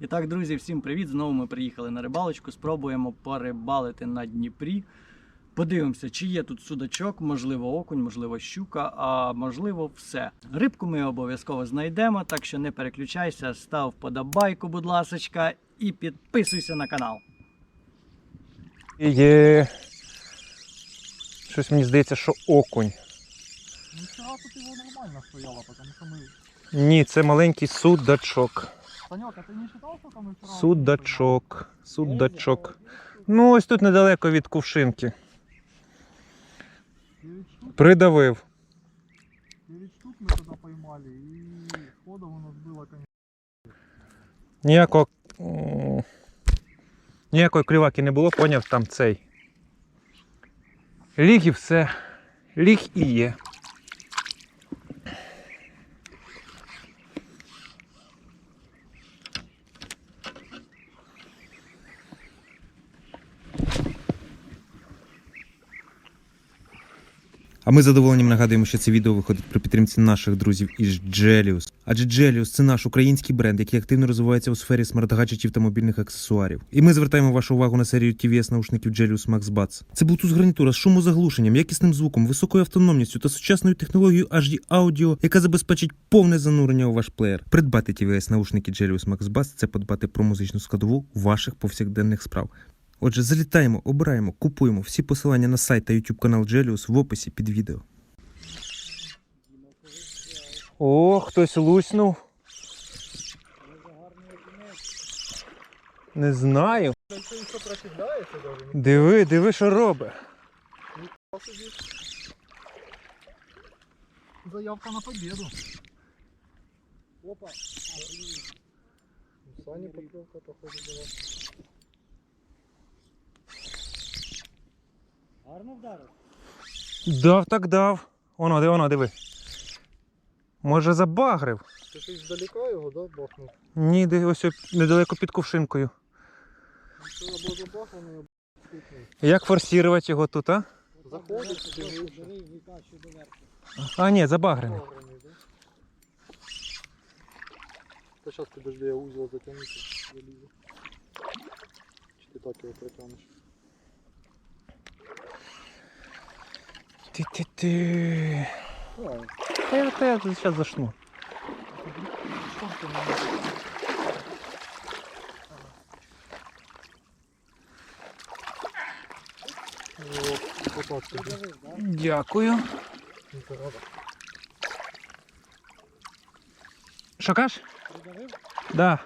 І так, друзі, всім привіт! Знову ми приїхали на рибалочку. Спробуємо порибалити на Дніпрі. Подивимося, чи є тут судачок, можливо, окунь, можливо, щука, а можливо, все. Рибку ми обов'язково знайдемо, так що не переключайся, став подобайку, будь ласочка, і підписуйся на канал. Є. Щось мені здається, що окунь. Нифига тут его нормально стояло, потому что мы... Ні, це маленький судачок. Санек, а ты не считал, сколько мы вчера... Судачок. Судачок. Ну, ось тут недалеко від кувшинки. 9 штук, Придавив. 9 штук мы тогда поймали, и ходов у нас было, конечно... Ніякого. м, Ніякої кліваки не було, поняв там цей. Ліг і все. Ліг і є. А ми задоволенням нагадуємо, що це відео виходить при підтримці наших друзів із Gelius. Адже Gelius – це наш український бренд, який активно розвивається у сфері смарт-гаджетів та мобільних аксесуарів. І ми звертаємо вашу увагу на серію TVS наушників Gelius Max Buds. Це Bluetooth гарнітура з шумозаглушенням, якісним звуком, високою автономністю та сучасною технологією HD Audio, яка забезпечить повне занурення у ваш плеєр. Придбати TVS наушники Gelius Max Buds – це подбати про музичну складову ваших повсякденних справ. Отже, залітаємо, обираємо, купуємо всі посилання на сайт та YouTube канал Gelius в описі під відео. О, хтось луснув. Не знаю. Диви, диви, що робить. Заявка на победу. Опа. Сани поклевка, походу, была. Гарно вдарив. Дав так дав. Воно, де воно, диви. Може забагрив? Ты же издалека его, да, бахнул? Ні, де ось о- недалеко під кувшинкою. Если я был забахнул, я стукнул. Як форсувати його тут, а? Заходит, бежит. А, ні, забагрений. Пограний, да? Да сейчас, подожди, я узел затяну, сейчас залезу. Чи ты так его протянешь? Ти-ти-ти. Давай. Та я, та я зараз зашну. Что ты на Вот, вот так тебе. Дякую. Не зарада. Що кажеш? Да.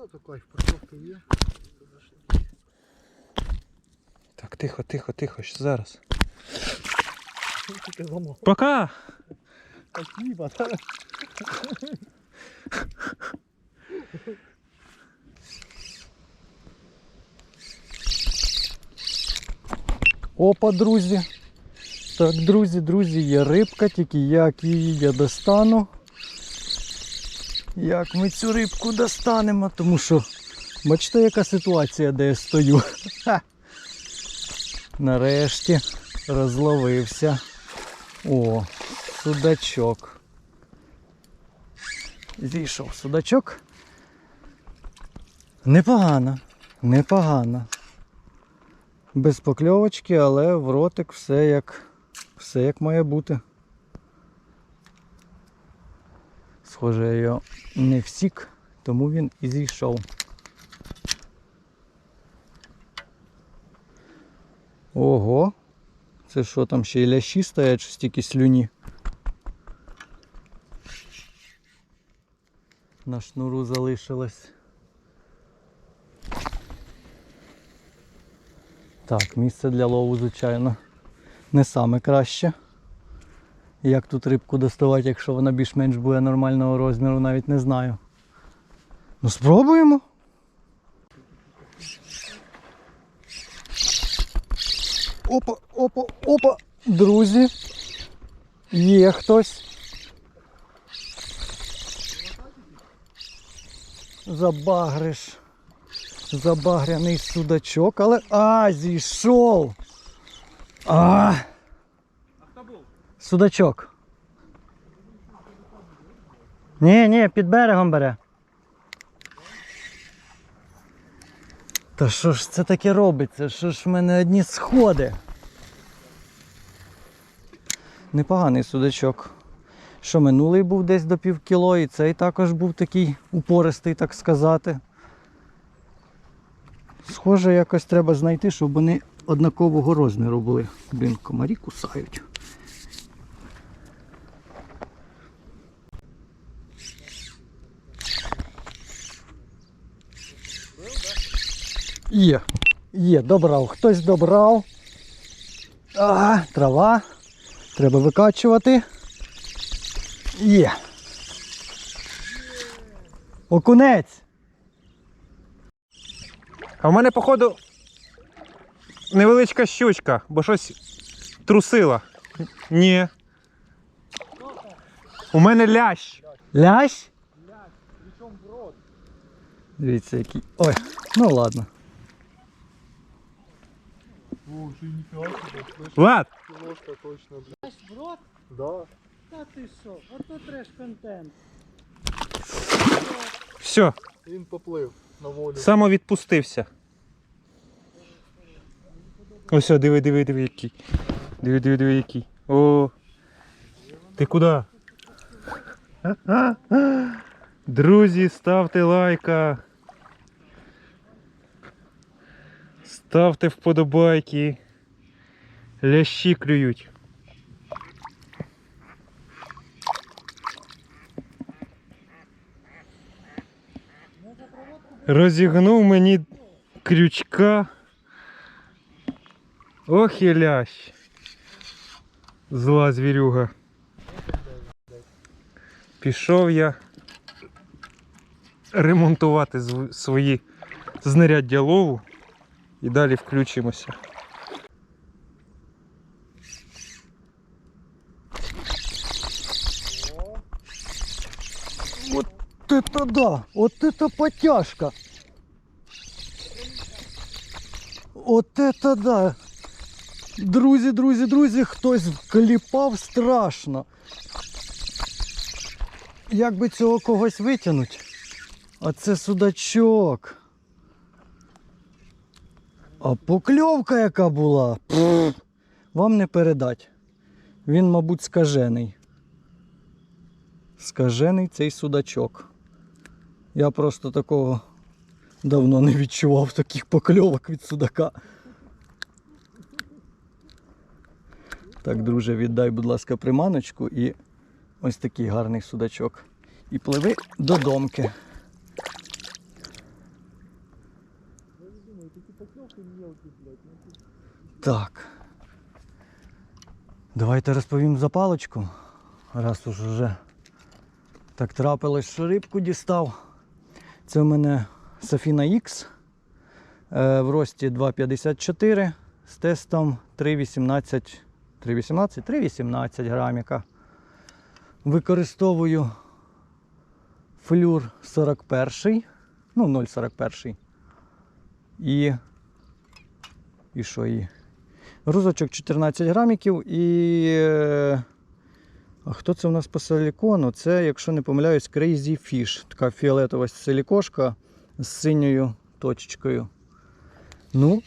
Ну, то кайф, поклевка є. Так, тихо, тихо, тихо, ще зараз. Пока! Спасибо. Опа, друзі. Так, друзі, друзі, є рибка, тільки як її я достану. Як ми цю рибку достанемо, тому що бачите, яка ситуація, де я стою. Нарешті розловився. О, судачок. Зійшов судачок. Непогано, непогано. Без покльовочки, але в ротик все як, все як має бути. Схоже, я його не всік, тому він і зійшов. Ого! Це що там ще й лящі стоять, що стільки слюні. На шнуру залишилось. Так, місце для лову, звичайно, не саме краще. Як тут рибку доставати, якщо вона більш-менш буде нормального розміру, навіть не знаю. Ну спробуємо. Опа, опа, опа, друзі. Є хтось. Забагриш. забагряний судачок, але. А, зійшов! А! Судачок. Ні, ні, під берегом бере. Та що ж це таке робиться? Що ж в мене одні сходи? Непоганий судачок. Що минулий був десь до пів кіло, і цей також був такий упористий, так сказати. Схоже, якось треба знайти, щоб вони однакового розміру були. Блін, комарі кусають. Є, є, добрав. Хтось добрав. А, трава. Треба викачувати. Є. Окунець. А в мене, походу, невеличка щучка, бо щось трусила. Ні. У мене лящ. Лящ? Дивіться, який. Ой, ну ладно. О, й ніфіга Влад, кілошка точно, блядь. Брод? Да. Та ти що? Ото треш контент. все, Він поплив на волю. самовідпустився. Ось, диви, диви, диви, який. Диви, диви, диви, який. О. Ти куди? Друзі, ставте лайка. Ставте вподобайки. Лящі клюють. Розігнув мені крючка. Ох і лящ. Зла звірюга. Пішов я ремонтувати свої знаряддя лову і далі включимося. Вот это да! Вот это потяжка! Вот это да! Друзі, друзі, друзі, хтось вкліпав страшно. Як би цього когось витягнуть? А це судачок. А покльовка яка була. Вам не передать. Він, мабуть, скажений. Скажений цей судачок. Я просто такого давно не відчував таких покльовок від судака. Так, друже, віддай, будь ласка, приманочку і ось такий гарний судачок. І пливи до домки. Так. Давайте розповім за паличку. Раз уж вже так трапилось, що рибку дістав. Це у мене Safina X е, в рості 2,54 з тестом 3,18 3,18 3,18 граміка. Використовую флюр 41, ну 0,41. І. І? Грузочок 14 граміків і. е, А хто це у нас по силікону? Це, якщо не помиляюсь, Crazy Fish. Така фіолетова силікошка з синьою точечкою. Ну,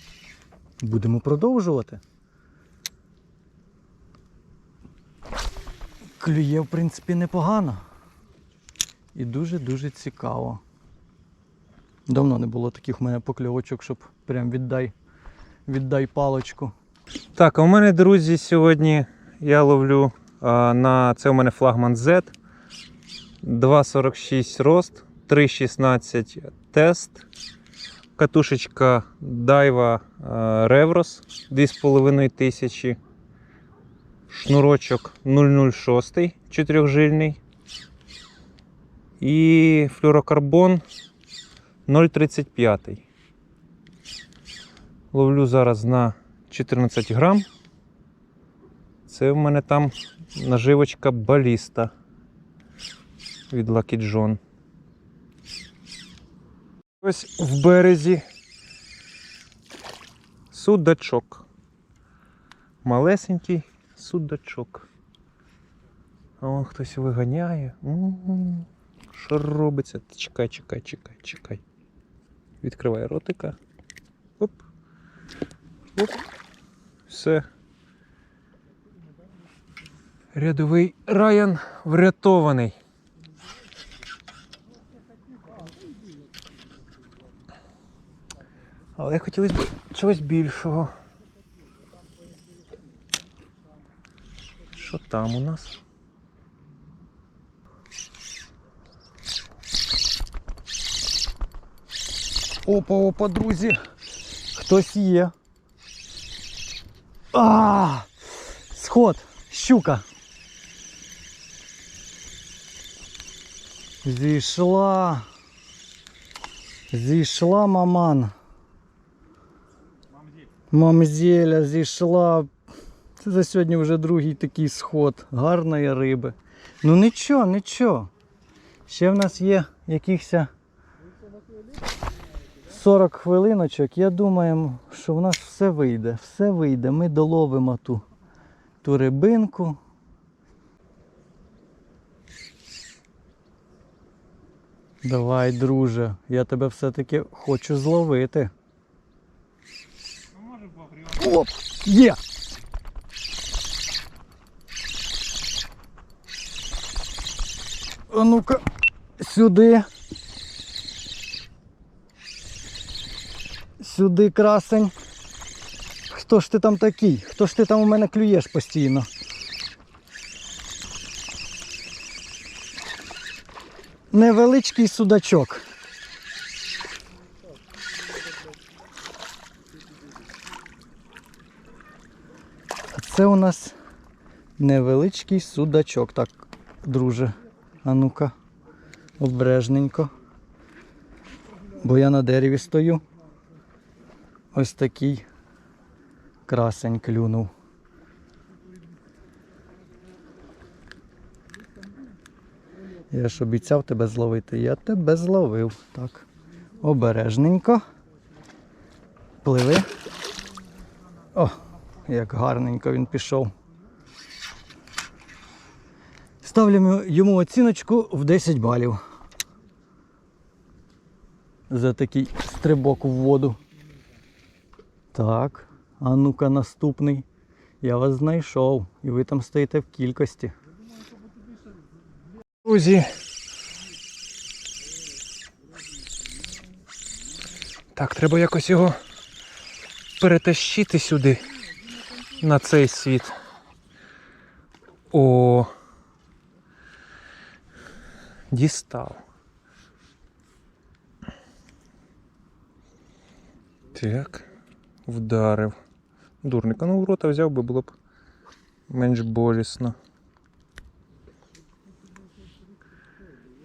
будемо продовжувати. Клює, в принципі, непогано. І дуже-дуже цікаво. Давно не було таких у мене покльовочок, щоб прям віддай, віддай палочку. Так, а у мене, друзі, сьогодні я ловлю а, на це у мене флагман Z. 2,46 рост, 3,16 тест. Катушечка Daiwa Revros 2500. Шнурочок 006 чотирьохжильний. І флюрокарбон 0,35. Ловлю зараз на 14 грам. Це в мене там наживочка баліста від Lucky John. Ось в березі Судачок. Малесенький судачок. А вон хтось виганяє. Що робиться? Чекай, чекай, чекай, чекай. Відкривай ротика. Оп. Все. Рядовий Райан врятований. Але хотілося б чогось більшого. Що там у нас? Опа, опа, друзі. Хтось є. А! Сход, щука. Зійшла. Зійшла маман. Мамзеля зійшла. Це за сьогодні вже другий такий сход гарної риби. Ну нічого, нічого. Ще в нас є якихось 40 хвилиночок. Я думаю, що в нас все вийде. Все вийде. Ми доловимо ту, ту рибинку. Давай, друже, я тебе все-таки хочу зловити. Оп! Є! А ну-ка, сюди. Сюди красень. Хто ж ти там такий? Хто ж ти там у мене клюєш постійно? Невеличкий судачок. Це у нас невеличкий судачок. Так, друже. А ну-ка, обережненько. Бо я на дереві стою. Ось такий красень клюнув. Я ж обіцяв тебе зловити. Я тебе зловив. Так. Обережненько. Пливи. О, як гарненько він пішов. Ставлю йому оціночку в 10 балів. За такий стрибок у воду. Так, а ну-ка наступний. Я вас знайшов. І ви там стоїте в кількості. Друзі. Так, треба якось його перетащити сюди, на цей світ. О. Дістав. Так. Вдарив. Дурника. Ну, в рота взяв би, було б менш болісно.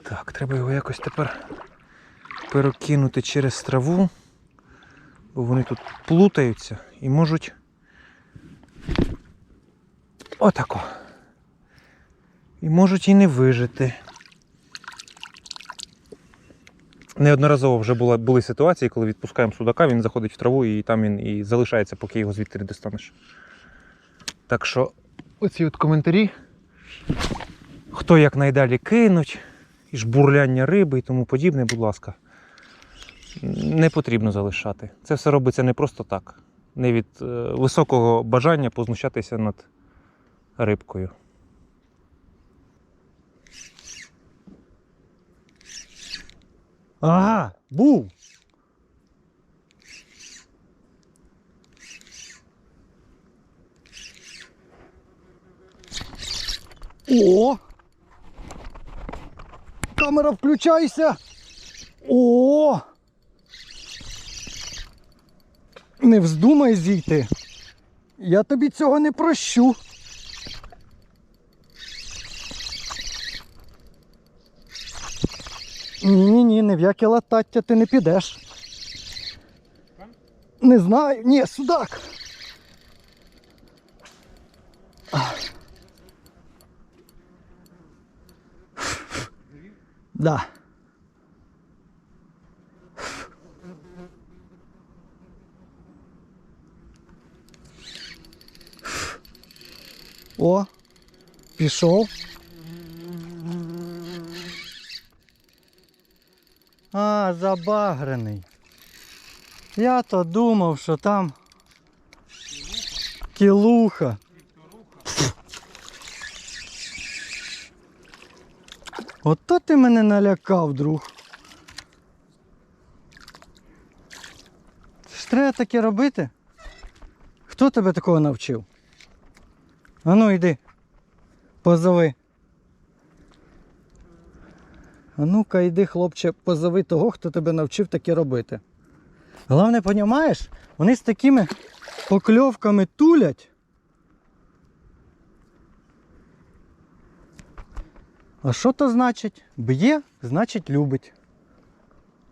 Так, треба його якось тепер перекинути через траву, бо вони тут плутаються і можуть. Отако. І можуть і не вижити. Неодноразово вже була, були ситуації, коли відпускаємо судака, він заходить в траву і там він і залишається, поки його звідти не достанеш. Так що оці от коментарі. Хто як найдалі кинуть, і жбурляння риби і тому подібне, будь ласка, не потрібно залишати. Це все робиться не просто так, не від е, високого бажання познущатися над рибкою. Ага, був. О! Камера включайся. О! Не вздумай зійти. Я тобі цього не прощу. ні, в яке латаття ти не підеш. Не знаю, ні, судак. Да. О, пішов. А, забагрений. Я то думав, що там кілуха. Ото ти мене налякав, друг. Ж треба таке робити? Хто тебе такого навчив? Ану йди. Позови. А ну-ка йди, хлопче, позови того, хто тебе навчив таке робити. Головне, понімаєш, вони з такими покльовками тулять. А що то значить? Б'є, значить любить.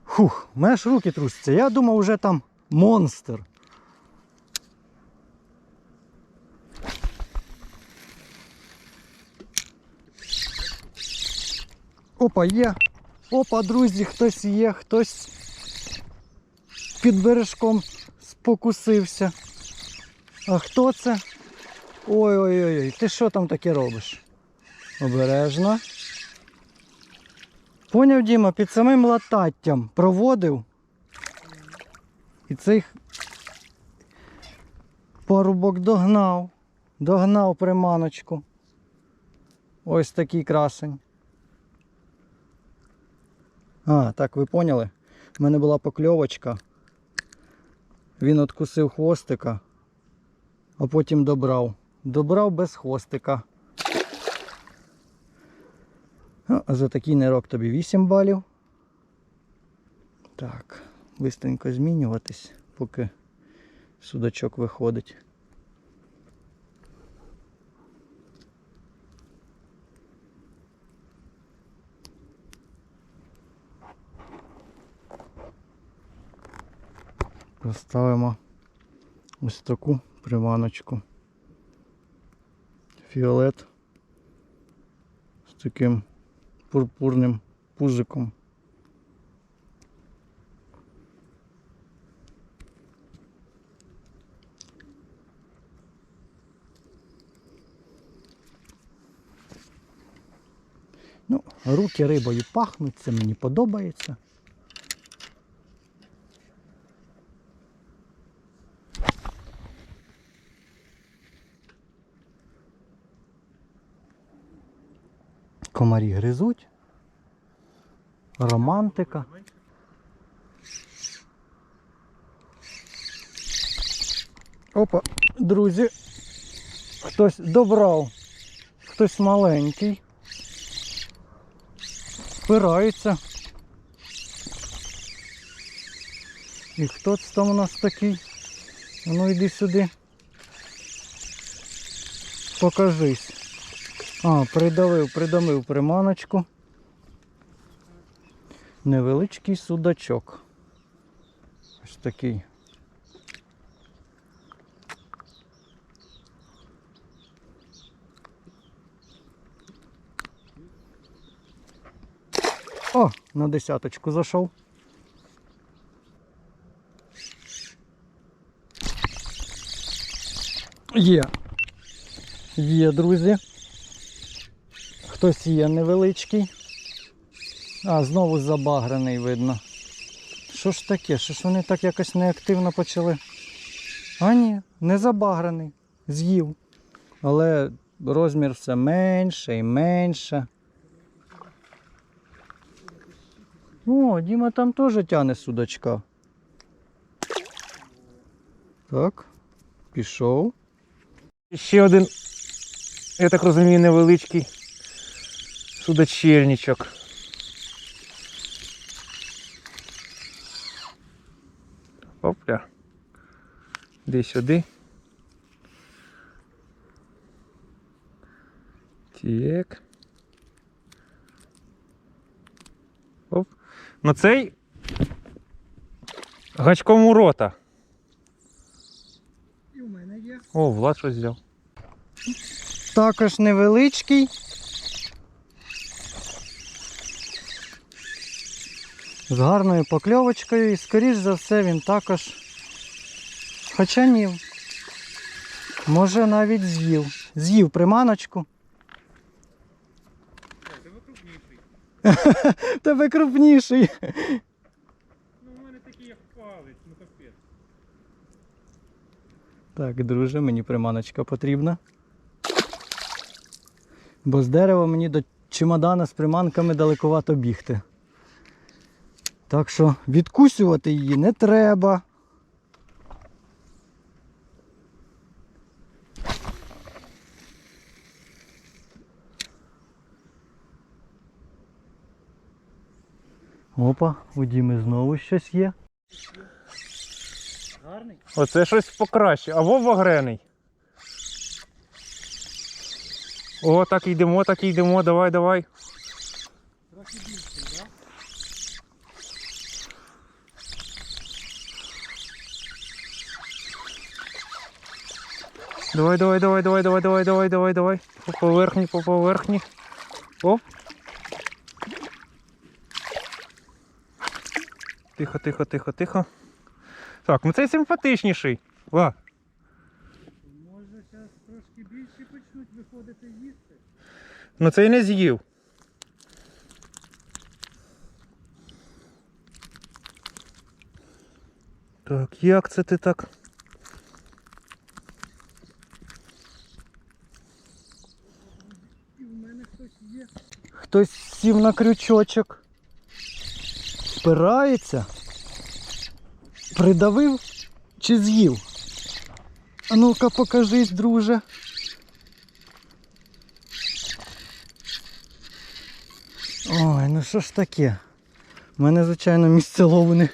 Фух, у мене ж руки трусяться. Я думав, уже там монстр. Опа, є. Опа, друзі, хтось є, хтось під бережком спокусився. А хто це? Ой-ой-ой, ти що там таке робиш? Обережно. Поняв, Діма, під самим лататтям проводив. І цей парубок догнав. Догнав приманочку. Ось такий красень. А, так ви поняли? У мене була покльовочка. Він откусив хвостика, а потім добрав. Добрав без хвостика. А за такий нерок тобі 8 балів. Так, бистренько змінюватись, поки судачок виходить. Поставимо ось таку приманочку. Фіолет з таким пурпурним пузиком. Ну, руки рибою пахнуть, це мені подобається. Комарі гризуть. Романтика. Опа, друзі. Хтось добрав. Хтось маленький. Впирається. І хто це там у нас такий? Ну йди сюди. Покажись. А, придавив, придавив приманочку. Невеличкий судачок. Ось такий. О, на десяточку зайшов. Є. Є, друзі. Хтось є невеличкий. А, знову забагрений видно. Що ж таке? Що ж вони так якось неактивно почали? А ні, не забагрений. З'їв. Але розмір все менше і менше. О, Діма там теж тяне судачка. Так, пішов. Ще один, я так розумію, невеличкий судочельничок. Опля. Де сюди. Так. Оп. Ну цей гачком у рота. І в мене є. О, Влад щось взяв. Також невеличкий. З гарною покльовочкою і скоріш за все він також. Хоча ні. Може навіть з'їв. З'їв приманочку. Тебе крупніший. Ну, у мене такий як палець, ну капець. Так, друже, мені приманочка потрібна. Бо з дерева мені до чемодана з приманками далекувато бігти. Так що відкусювати її не треба. Опа, у Діми знову щось є. Гарний. Оце щось покраще. А Вова грений. О, так йдемо, так йдемо, давай, давай. Трохи більший, так? Давай, давай, давай, давай, давай, давай, давай, давай, давай. По поверхні, по поверхні. Оп. Тихо, тихо, тихо, тихо. Так, ну цей симпатичніший. Ва. Може зараз трошки більше почнуть виходити їсти. Ну цей не з'їв. Так, як це ти так? І в мене хтось є. Хтось сів на крючочок. Спирається. Придавив чи з'їв? А ну-ка покажись, друже. Ой, ну що ж таке? У мене, звичайно, місце лову не,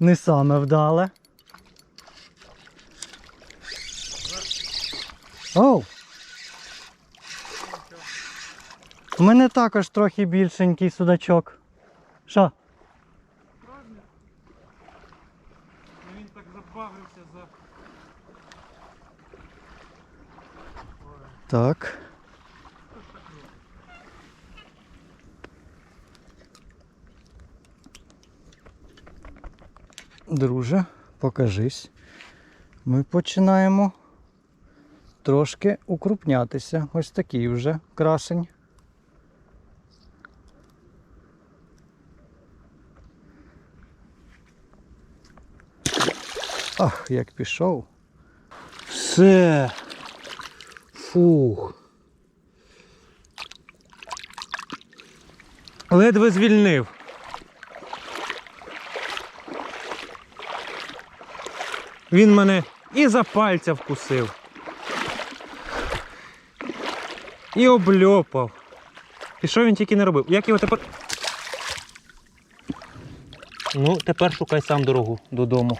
не саме вдале. Оу! У мене також трохи більшенький судачок. Що? Він так забавився за. Так. Друже, покажись. Ми починаємо трошки укрупнятися. Ось такий вже красень. Ах, як пішов. Все. Фух. Ледве звільнив. Він мене і за пальця вкусив. І обльопав. І що він тільки не робив? Як його тепер. Ну, тепер шукай сам дорогу додому.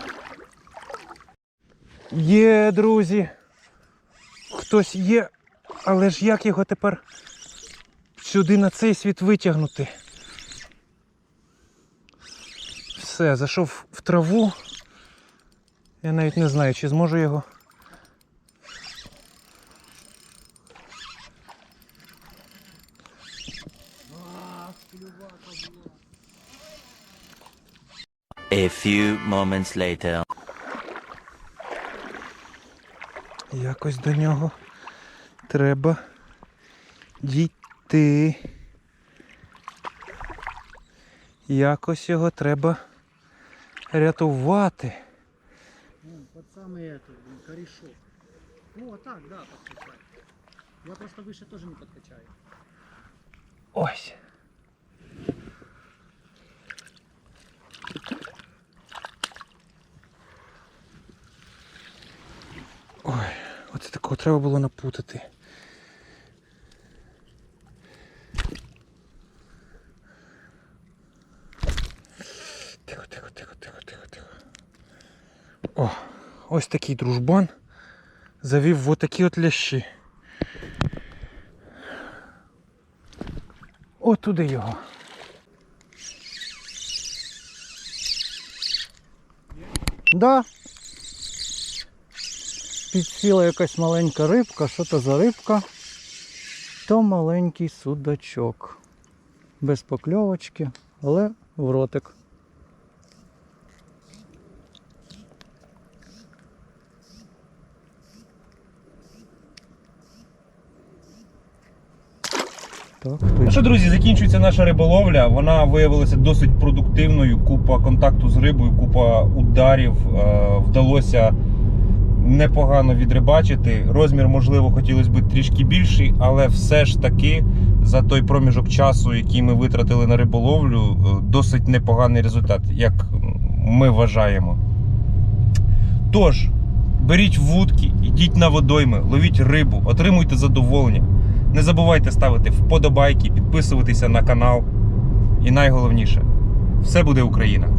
Є, друзі. Хтось є, але ж як його тепер сюди на цей світ витягнути? Все, зайшов в траву. Я навіть не знаю, чи зможу його. A few moments later. Якось до нього треба дійти. Якось його треба рятувати. Вон, под самый этот, блин, корешок. О, так, да, подкачай. Я просто выше тоже не подкачаю. Ось. Такого треба було напутати. Тихо, тихо, тихо, тихо, тихо, тихо. О, ось такий дружбан завів в отакі от лящі. О, туди його. Да підсіла якась маленька рибка, що це за рибка, то маленький судачок. Без покльовочки, але в ротик. Так, ну що, друзі, закінчується наша риболовля. Вона виявилася досить продуктивною. Купа контакту з рибою, купа ударів. Е, вдалося непогано відрибачити. Розмір, можливо, хотілося б трішки більший, але все ж таки за той проміжок часу, який ми витратили на риболовлю, е, досить непоганий результат, як ми вважаємо. Тож, беріть вудки, йдіть на водойми, ловіть рибу, отримуйте задоволення. Не забувайте ставити вподобайки, підписуватися на канал. І найголовніше, все буде Україна!